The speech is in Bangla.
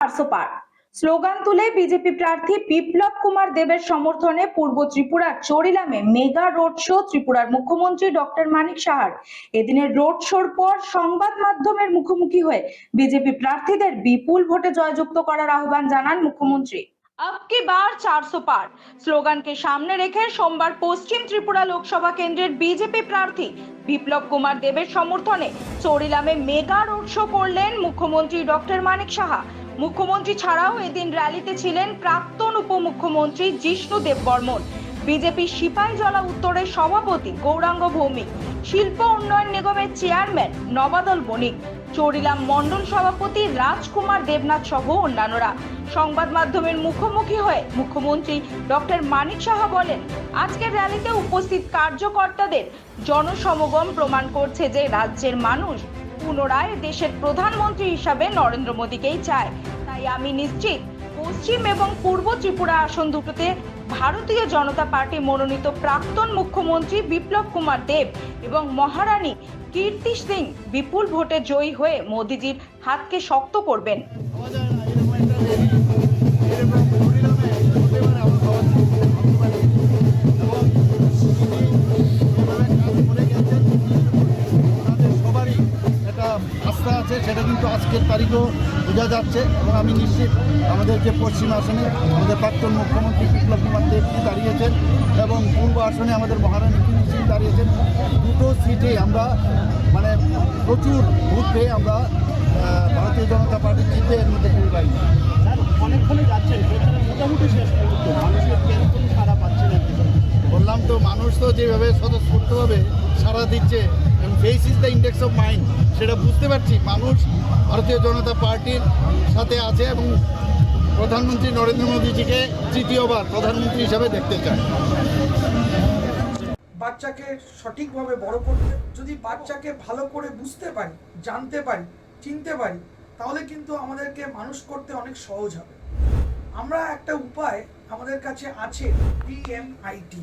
পারসো স্লোগান তুলে বিজেপি প্রার্থী বিপ্লব কুমার দেবের সমর্থনে পূর্ব ত্রিপুরার চরিলামে মেগা রোড শো ত্রিপুরার মুখ্যমন্ত্রী ডক্টর মানিক সাহার। এদিনের রোড শোর পর সংবাদ মাধ্যমের মুখোমুখি হয়ে বিজেপি প্রার্থীদের বিপুল ভোটে জয়যুক্ত করার আহ্বান জানান মুখ্যমন্ত্রী। আপকে বার চারশো পার স্লোগানকে সামনে রেখে সোমবার পশ্চিম ত্রিপুরা লোকসভা কেন্দ্রের বিজেপি প্রার্থী বিপ্লব কুমার দেবের সমর্থনে চরিলামে মেগা রোড শো করলেন মুখ্যমন্ত্রী ডক্টর মানিক সাহা। মুখ্যমন্ত্রী ছাড়াও এদিন র্যালিতে ছিলেন প্রাক্তন উপমুখ্যমন্ত্রী জিষ্ণু দেব বর্মন বিজেপি সিপাহীজলা উত্তরের সভাপতি গৌরাঙ্গ ভৌমিক, শিল্প উন্নয়ন নিগমের চেয়ারম্যান নবাদল বণিক, চরিলাম মণ্ডল সভাপতি রাজকুমার দেবনাথ সহ অন্যান্যরা। সংবাদ মাধ্যমের মুখোমুখি হয়ে মুখ্যমন্ত্রী ডক্টর মানিক সাহা বলেন, আজকের র্যালিতে উপস্থিত কার্যকর্তাদের জনসমগম প্রমাণ করছে যে রাজ্যের মানুষ পুনরায় দেশের প্রধানমন্ত্রী হিসাবে নরেন্দ্র মোদীকেই চায়। তাই আমি নিশ্চিত। পশ্চিম এবং পূর্ব ত্রিপুরা আসন দুটোতে ভারতীয় জনতা পার্টি মনোনীত প্রাক্তন মুখ্যমন্ত্রী বিপ্লব কুমার দেব এবং মহারানী কীর্তি সিং বিপুল ভোটে জয়ী হয়ে মোদিজির হাতকে শক্ত করবেন। আজকের তারিখও বোঝা যাচ্ছে এবং আমি নিশ্চিত আমাদের যে পশ্চিম আসনে আমাদের প্রাক্তন মুখ্যমন্ত্রী বিপ্লব কুমার দেবজি দাঁড়িয়েছেন এবং পূর্ব আসনে আমাদের মহারানী কিং সিং দাঁড়িয়েছেন। দুটো সিটে আমরা মানে প্রচুর ভোট পেয়ে আমরা ভারতীয় জনতা পার্টি জিতে এর মধ্যে অনেকক্ষণই যাচ্ছেন মোটামুটি শেষ মানুষের তো মানুষ তো যেভাবে স্বতঃস্ফূর্তভাবে সারা দিচ্ছে এবং face is the index of mind সেটা বুঝতে পারছি। মানুষ ভারতীয় জনতা পার্টির সাথে আছে এবং প্রধানমন্ত্রী নরেন্দ্র মোদীজিকে তৃতীয়বার প্রধানমন্ত্রী হিসাবে দেখতে চায়। বাচ্চাকে সঠিকভাবে বড় করতে, যদি বাচ্চাকে ভালো করে বুঝতে পারি, জানতে পারি, চিনতে পারি, তাহলে কিন্তু আমাদেরকে মানুষ করতে অনেক সহজ হবে। আমরা একটা উপায় আমাদের কাছে আছে PMIT